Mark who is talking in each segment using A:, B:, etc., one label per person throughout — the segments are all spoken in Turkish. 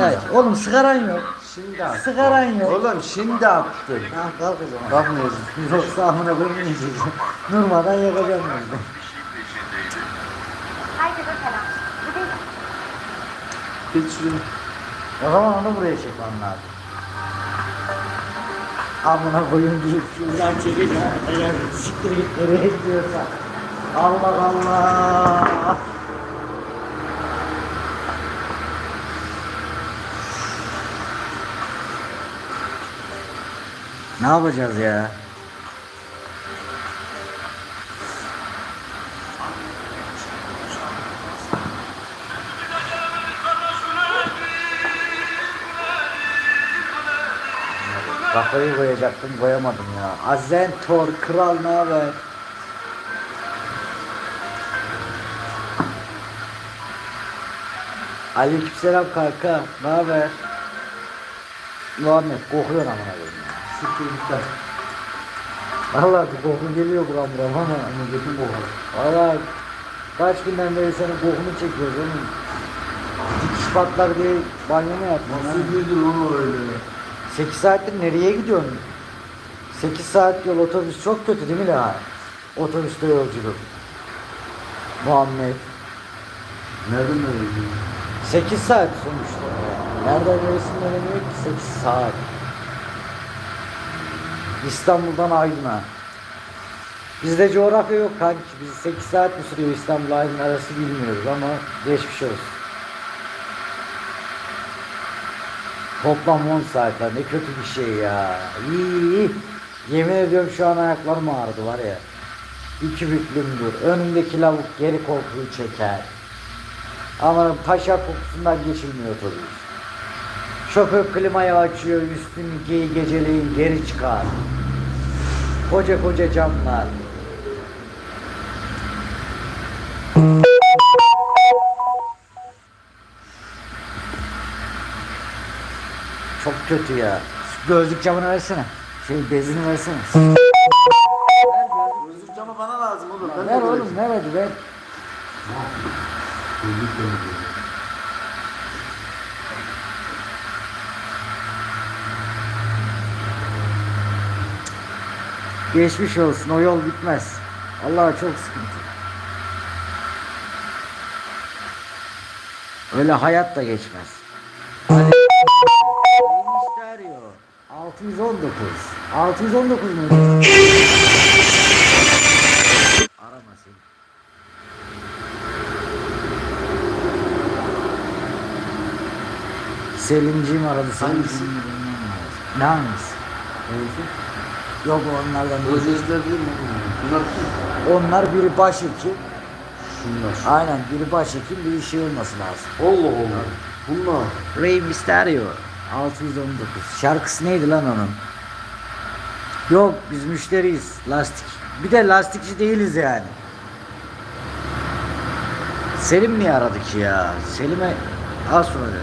A: Ya, oğlum sigaran yok.
B: Şimdi attım.
A: Sigaran yok.
B: Oğlum şimdi attım.
A: Ha kalk o zaman.
B: Bakmıyorsun.
A: Yoksa amına koymayacağız. Durmadan yakacağım.
C: Bugün
B: Geç şuraya.
A: O zaman onu buraya çekmem lazım. Amına koyun deyip şuradan çekeceğim. Eğer siktir git nereye gidiyorsa. Allah Allah. Ne yapacağız ya? Kafayı koyacaktım koyamadım ya. Azentor kral ne haber? Aleykümselam kanka. Ne haber? Muhammed kokuyor amına koyayım ya. Siktir git lan. Valla koku geliyor buram buram ama ama götüm kokuyor. Valla kaç günden beri senin kokunu çekiyoruz oğlum. Dikiş patlar diye banyo mu yapmıyorsun?
B: Nasıl girdin onu öyle?
A: 8 saattir nereye gidiyorsun? 8 saat yol otobüs çok kötü değil mi la? Otobüste yolculuk. Muhammed.
B: Nereden öyle girdin?
A: 8 saat sonuçta. Nereden yok ki 8 saat. İstanbul'dan Aydın'a. Bizde coğrafya yok kanki. Biz 8 saat mi sürüyor İstanbul Aydın arası bilmiyoruz ama geçmiş olsun. Toplam 10 saat ne kötü bir şey ya. İyi. Yemin ediyorum şu an ayaklarım ağrıdı var ya. İki büklümdür. Önümdeki lavuk geri koltuğu çeker. Ama paşa kokusundan geçilmiyor otobüs. Şoför klimayı açıyor, üstünü giy geceleyin geri çıkar. Koca koca camlar. Çok kötü ya. Şu Gözlük camını versene. Şey bezini versene. ver gözlük.
B: Camı bana lazım oğlum. Ben de
A: Ver oğlum ver hadi ver.
B: Gözlük camı diyor.
A: Geçmiş olsun o yol bitmez. Allah çok sıkıntı. Öyle hayat da geçmez. Hadi. De arıyor? 619. 619 mu? Arama seni. Selimciğim aradı.
B: Hangisi?
A: Ne hangisi?
B: Hangisi?
A: Yok onlardan değil.
B: Gözlükler değil mi? Bunlar kim?
A: Onlar biri başhekim.
B: Şunlar.
A: Aynen biri başhekim biri şey olması lazım.
B: Allah Allah. Bunlar.
A: Rey Mysterio 619. Şarkısı neydi lan onun? Yok biz müşteriyiz. Lastik. Bir de lastikçi değiliz yani. Selim niye aradık ya? Selim'e az sonra dedim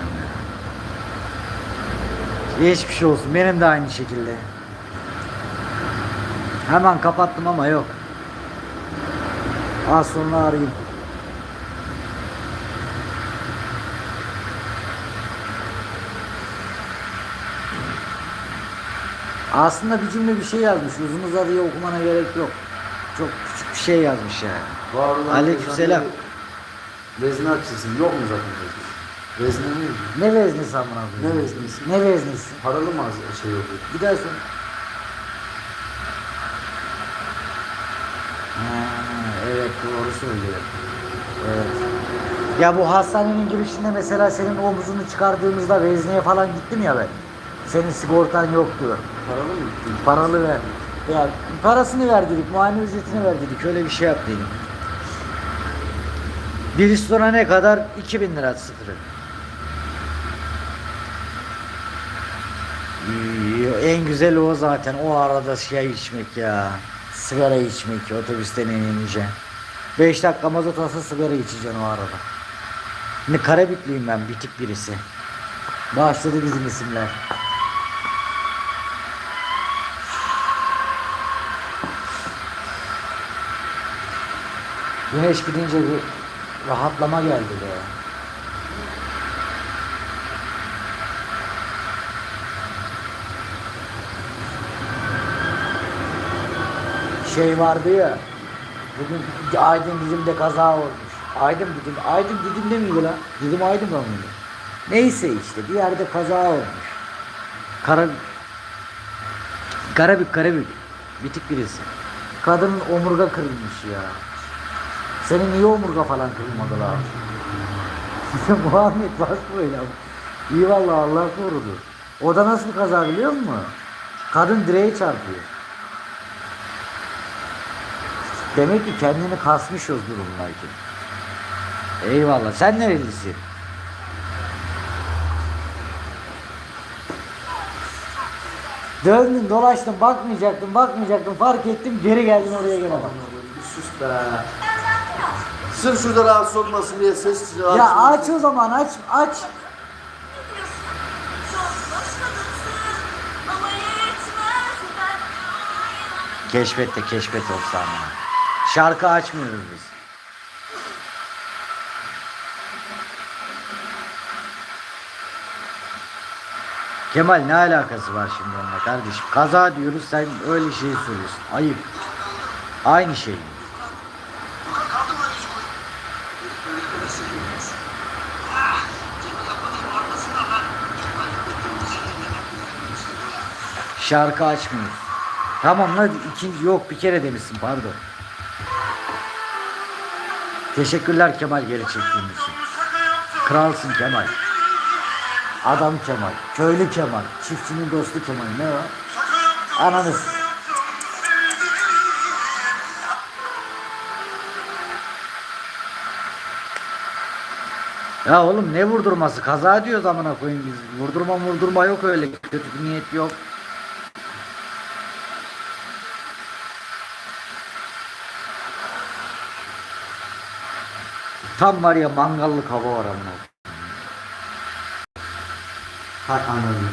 A: ya. Geçmiş olsun. Benim de aynı şekilde. Hemen kapattım ama yok. Az sonra arayayım. Aslında bir cümle bir şey yazmış. Uzun uzadıya okumana gerek yok. Çok küçük bir şey yazmış yani.
B: Var olan
A: Aleykümselam.
B: Vezne açılsın. Yok mu zaten vezne? Vezne mi?
A: Ne veznesi amına?
B: Ne veznesi?
A: Ne veznesi?
B: Paralı mı az şey oluyor?
A: Bir daha sor. Ha, evet doğru söylüyor. Evet. Ya bu hastanenin girişinde mesela senin omuzunu çıkardığımızda vezneye falan gittim ya ben. Senin sigortan yoktu.
B: Paralı mı gittin?
A: Paralı ver. Ya parasını ver dedik, muayene ücretini ver dedik. Öyle bir şey yap dedik. Bir sonra ne kadar? 2000 lira sıfırı. İyi, En güzeli o zaten. O arada şey içmek ya. Sigara içmek otobüsten inince. 5 dakika mazot alsa sigara içeceksin o arada. Şimdi Karabitliyim ben bitik birisi. Başladı bizim isimler. Güneş gidince bir rahatlama geldi be. Şey vardı ya, Bugün Aydın Didim'de kaza olmuş. Aydın Didim, Aydın Didim'de miydi lan? Didim Aydın'da mıydı? Neyse işte bir yerde kaza olmuş. Kara... Karabük, Karabük. Bitik birisi. Kadının omurga kırılmış ya. Senin niye omurga falan kırılmadı lan? Muhammed bak böyle. İyi vallahi Allah korudu. O da nasıl kaza biliyor musun? Kadın direğe çarpıyor. Demek ki kendini kasmış o durumdayken. Eyvallah. Sen nerelisin? Döndün dolaştın bakmayacaktın bakmayacaktın fark ettim geri geldin oraya gene bak.
B: Bir sus be. Sırf şurada rahatsız olmasın diye ses rahatsız
A: Ya
B: olmasın.
A: aç o zaman aç aç. Keşfet de keşfet ya. Şarkı açmıyoruz biz. Kemal ne alakası var şimdi onunla kardeşim? Kaza diyoruz sen öyle şey söylüyorsun. Ayıp. Aynı şey. Şarkı açmıyoruz. Tamam lan ikinci yok bir kere demişsin pardon. Teşekkürler Kemal geri çektiğin için. Kralsın Kemal. Adam Kemal, köylü Kemal, çiftçinin dostu Kemal ne o? Ananız. Ya oğlum ne vurdurması? Kaza diyoruz amına koyayım biz. Vurdurma vurdurma yok öyle. Kötü bir niyet yok. Tam var ya mangallık hava var amına.
B: Hay ananı.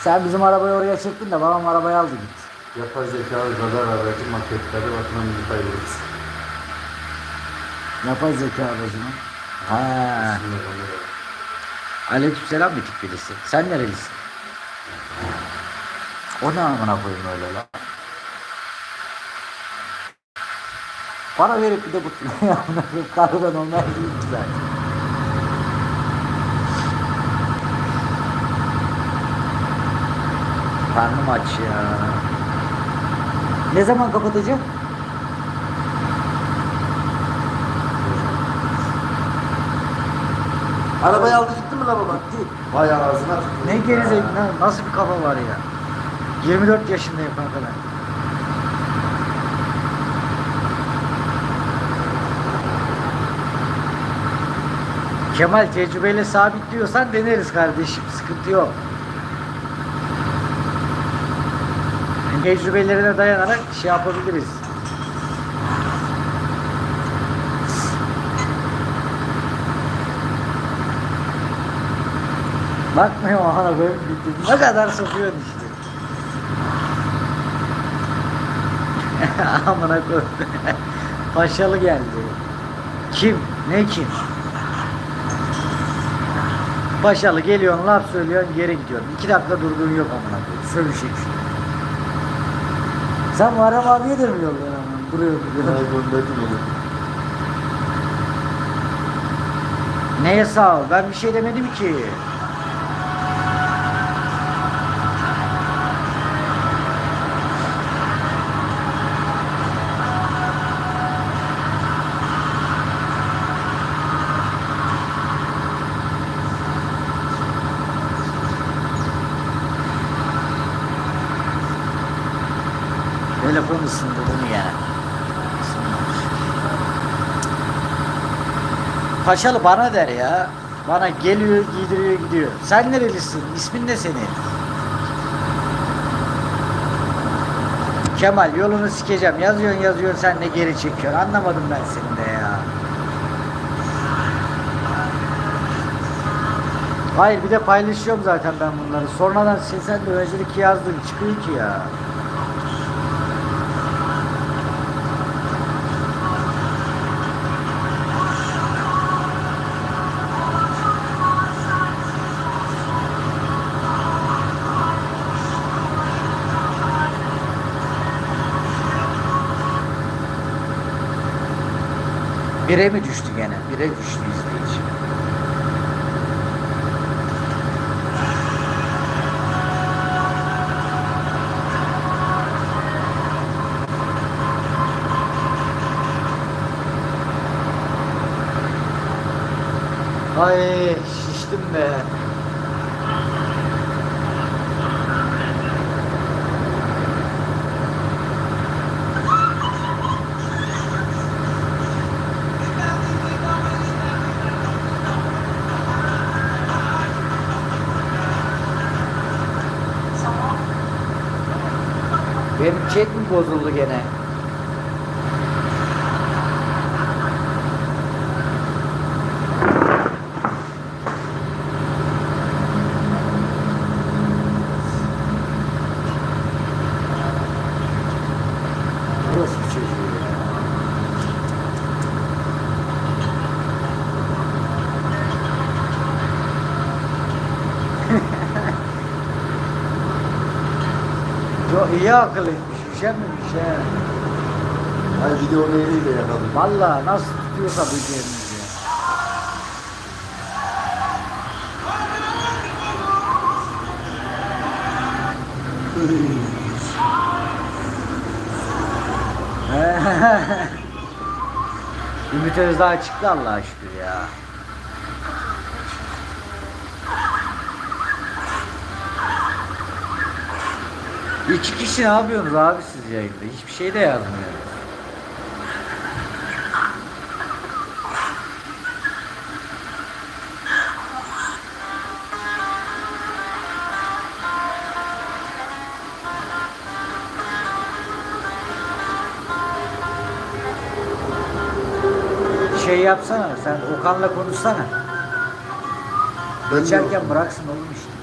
A: Sen bizim arabayı oraya çektin de babam arabayı aldı git.
B: Yapay zekalı radar aracı maketleri bakımdan bir kaybederiz.
A: Yapay zeka aracını. Ha. Aleykümselam bir tip birisi. Sen nerelisin? O ne amına koyayım öyle lan? Para verip bir de bu karıdan onlar değil zaten. Karnım aç ya. Ne zaman kapatacak?
B: Arabayı aldı gitti mi lan baba? Gitti. Vay ağzına
A: Ne gerizekalı nasıl bir kafa var ya? 24 yaşındayım kanka ben. Kemal tecrübeyle sabit diyorsan deneriz kardeşim. Sıkıntı yok. Tecrübelerine dayanarak şey yapabiliriz. Bakmıyor ana böyle bitti. Ne kadar sokuyorsun işte. Amına koy. Paşalı geldi. Kim? Ne kim? Paşalı geliyorsun laf söylüyorsun geri gidiyorsun. İki dakika durduğun yok amına koyayım. Sövüşecek şimdi. Sen Muharrem abiye de mi yolluyorsun amına? Duruyor duruyor.
B: Ay gönderdim onu.
A: Neye sağ ol? Ben bir şey demedim ki. Isındı bunu ya. Paşalı bana der ya. Bana geliyor, giydiriyor, gidiyor. Sen nerelisin? İsmin ne senin? Kemal yolunu sikeceğim. Yazıyorsun yazıyorsun sen de geri çekiyorsun. Anlamadım ben seni de ya. Hayır bir de paylaşıyorum zaten ben bunları. Sonradan sen, de öncelik yazdın çıkıyor ki ya. Bire mi düştü gene? Bire düştü izleyici. Ay şiştim be. Mi bozuldu gene? Burası bir çocuğu ya. Yo iyi akıl etmiş, üşenmemiş he.
B: Ay bir de onu eliyle yakaladım.
A: Valla nasıl tutuyorsa beceriniz ya. Ümit Özdağ çıktı Allah'a şükür ya. İki kişi ne yapıyorsunuz abi siz yayında? Hiçbir şey de yazmıyorsunuz. Şey yapsana sen Okan'la konuşsana.
B: Ben de
A: Geçerken bıraksın oğlum işte.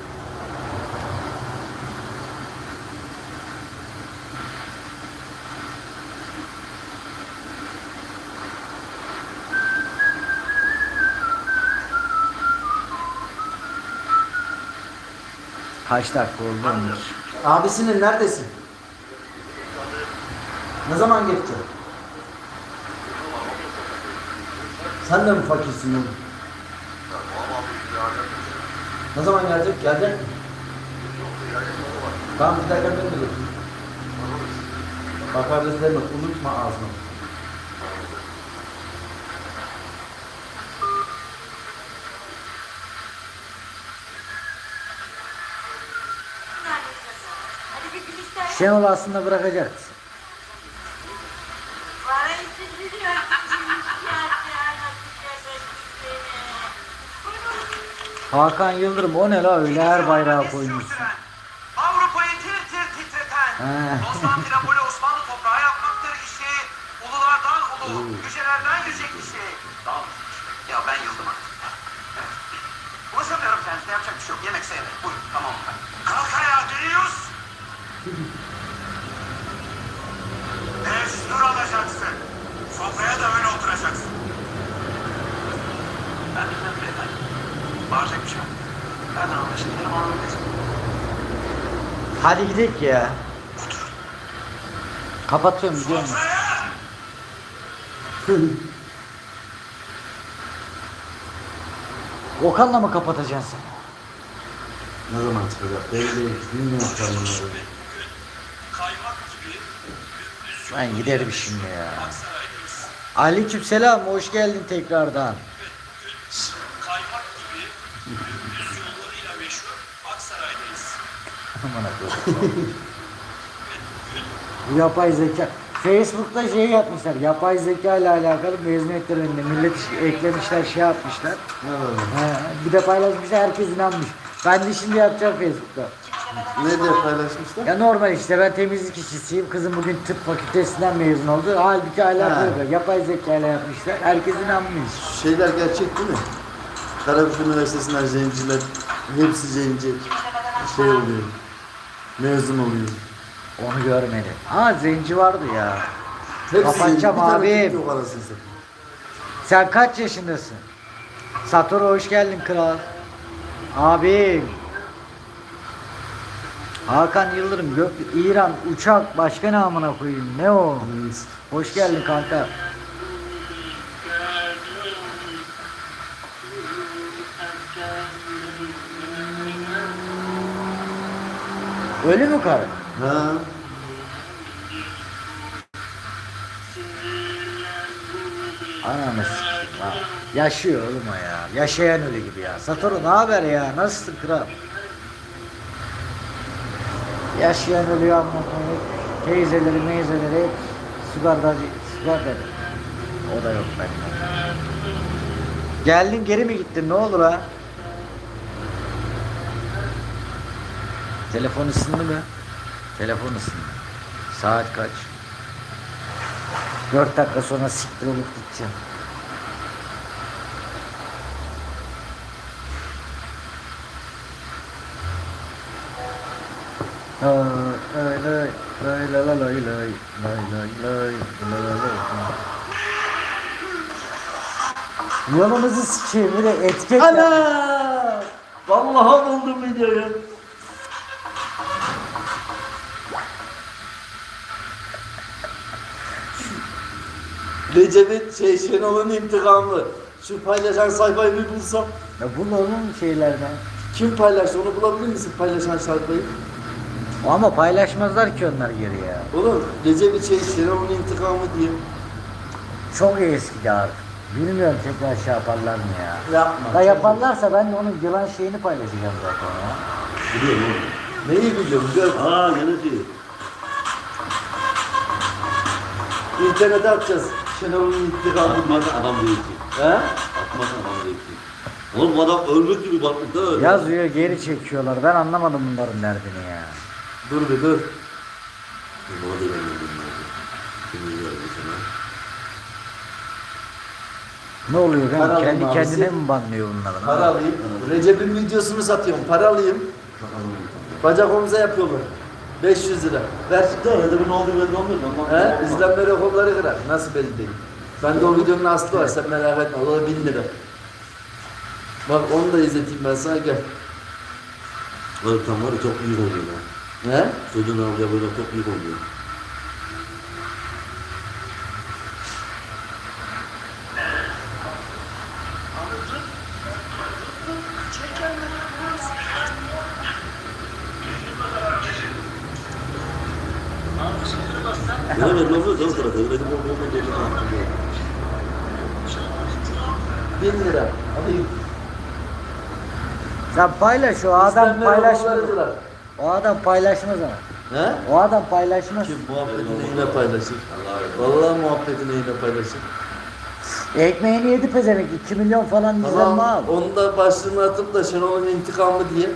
A: Kaç dakika oldu Ömür?
B: Abisinin neredesin? Ne zaman geçeceksin? Sen de mi fakirsin oğlum? Ne zaman gelecek? Gelecek mi? Tamam bir dakika ben de. Bakarız deme, unutma ağzını.
C: Hadi bir gül ister.
A: Şenol aslında bırakacaksın. Hakan Yıldırım o ne la öyle her bayrağı koymuşsun.
D: Avrupa'yı tir tir titreten,
A: He.
D: Konstantinopol'ü Osmanlı toprağı yapmaktır işi, ululardan ulu, yücelerden yüce kişi. Ya ben yıldım artık. Ulaşamıyorum kendisine, yapacak bir şey yok. Yemek sevme. Buyur, tamam mı? Kalk ayağa, dönüyoruz. Destur alacaksın. Sofraya da öyle oturacaksın. Ben bilmem beyefendi. Bağıracak bir şey yok. Nereden anlaşılır? Benim anlamayacağım.
A: Hadi gidelim ya. Kapatıyorum gidiyorum.
D: Sofraya!
A: Okan'la mı kapatacaksın sen?
B: Ne zaman çıkacak? Belli değil. Bilmiyorum ben bunları.
D: Kaymak gibi
A: Ben giderim şimdi ya. Aleyküm selam hoş geldin tekrardan.
D: kaymak gibi düz yollarıyla meşhur Aksaray'dayız.
A: Aman. Bu yapay zeka. Facebook'ta şey yapmışlar. Yapay zeka ile alakalı mezuniyet töreninde millet eklemişler şey yapmışlar. He, bir de paylaşmışlar herkes inanmış. Ben de şimdi yapacağım Facebook'ta.
B: Ne diye paylaşmışlar?
A: Ya normal işte ben temizlik işçisiyim. Kızım bugün tıp fakültesinden mezun oldu. Halbuki hala
B: Ha.
A: böyle yapay zeka ile yapmışlar. Herkes inanmış.
B: Şeyler gerçek değil mi? Karabük Üniversitesi'nden zenciler hepsi zenci şey oluyor. Mezun oluyor.
A: Onu görmedim. Ha zenci vardı ya.
B: Hepsi
A: Kapatacağım
B: zenci. Bir tane
A: abi.
B: Türk yok arasını satayım.
A: Sen kaç yaşındasın? Satoru hoş geldin kral. Abi. Hakan Yıldırım gök, İran uçak başka namına koyayım ne o? Hoş geldin kanka. Öyle mi karı?
B: Ha.
A: Ananı ya. Yaşıyor oğlum o ya. Yaşayan ölü gibi ya. Satoru ne haber ya? Nasılsın kral? Yaşayan ölü anlatmayı. Teyzeleri meyzeleri sigardacı, sigardacı. O da yok bende. Geldin geri mi gittin? Ne olur ha? Telefon ısındı mı? Telefon ısındı. Saat kaç? 4 dakika sonra siktir olup gideceğim. Lay lay lay lay lay lay lay lay lay lay lay lay lay. Yolumuzu sikeyim bir de etiket.
B: Ana! Vallahi buldum videoyu. Recep'in şey Şenol'un intikamı. Şu paylaşan sayfayı bir bulsam.
A: Ya bu onun şeylerden.
B: Kim paylaştı onu bulabilir misin paylaşan sayfayı?
A: Ama paylaşmazlar ki onlar geri ya.
B: Oğlum Recep'in şey Şenol'un intikamı diye.
A: Çok eskidi artık. Bilmiyorum tekrar şey yaparlar mı ya.
B: Yapma.
A: Da yaparlarsa ben de onun yılan şeyini paylaşacağım zaten ya.
E: Biliyorum oğlum.
B: Neyi biliyorum gör.
E: Aa gene değil.
B: İnternete atacağız. Şenol'un intikamı.
E: Atmaz adam değil ki.
B: He?
E: Atmaz adam değil ki. Oğlum bu adam ölmek gibi baktık da öyle.
A: Yazıyor geri çekiyorlar. Ben anlamadım bunların derdini ya.
B: Dur bir dur.
E: Da vermedim ben. Şimdi geldi sana.
A: Ne oluyor
B: Para alayım
A: kendi
B: abisi.
A: kendine mi banlıyor bunların?
B: Para alayım. Recep'in videosunu satıyorum. Para alayım. Bacak omuza yapıyorlar. 500 lira. Ver.
E: Da öyle bir ne oldu belli olmuyor. Ondan
B: He? İzlenme rekorları kırar. Nasıl belli değil. Ben de o videonun aslı var. Sen merak etme. O da 1000 lira. Bak onu da izleteyim ben sana gel.
E: Öyle tam var ya çok büyük oluyor ya.
B: He?
E: Çocuğun alacağı böyle çok büyük oluyor. Ne var ne oluyor? Dört tarafı. Öyle bir bomba deli mi?
B: Bin lira. Hadi.
A: Sen paylaş o adam
B: İstenmeyen
A: paylaşmıyor.
B: olmalar diyorlar.
A: O adam paylaşmaz ama.
B: He?
A: O adam paylaşmaz.
B: Kim muhabbetini yine paylaşır. Vallahi muhabbetini yine paylaşır.
A: Ekmeğini yedi pezevenk 2 milyon falan izlenme al.
B: Tamam, onu da başlığına atıp da Şenol'un intikamı diye.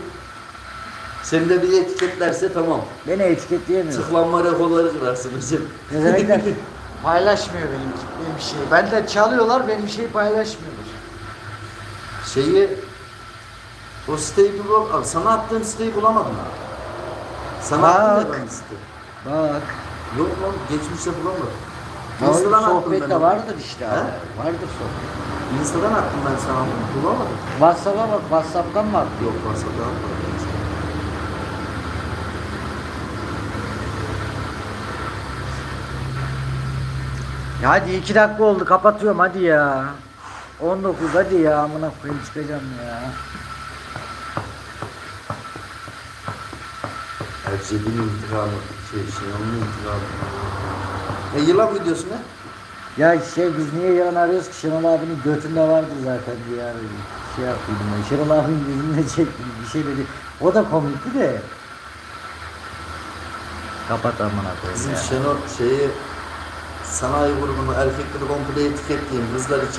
B: Seni de bir etiketlerse tamam.
A: Beni etiketleyemiyor.
B: Tıklanma rekorları kırarsın Recep.
A: Pezevenkler paylaşmıyor benim, benim şeyi. Ben de çalıyorlar benim şeyi paylaşmıyorlar.
B: Şeyi, o siteyi bul, Abi sana attığım siteyi bulamadım. Sana
A: Bak.
B: attım.
A: Bak.
B: Yok lan, geçmişte bulamadım.
A: Oğlum
B: Insta'dan attım ben
A: sohbette
B: onu.
A: vardır işte
B: He?
A: abi. Vardır sohbet.
B: Insta'dan attım ben sana onu, bulamadım.
A: WhatsApp'a bak WhatsApp'tan mı attın?
B: Yok, WhatsApp'tan atmadım.
A: Ya hadi iki dakika oldu kapatıyorum hadi ya. 19 hadi ya amına koyayım çıkacağım ya.
B: Erced'in intikamı, şey, Şenol'un intikamı. E yılan videosu ne?
A: Ya şey biz niye yarın arıyoruz ki Şenol abinin götünde vardı zaten diye yani şey yapıyordum ben. Şenol abinin yüzünde çektim bir şey dedi. O da komikti de. Kapat amına koyayım
B: Bizim
A: ya.
B: Şenol şeyi sanayi grubunu erkekleri komple etiketleyin. Kızlar için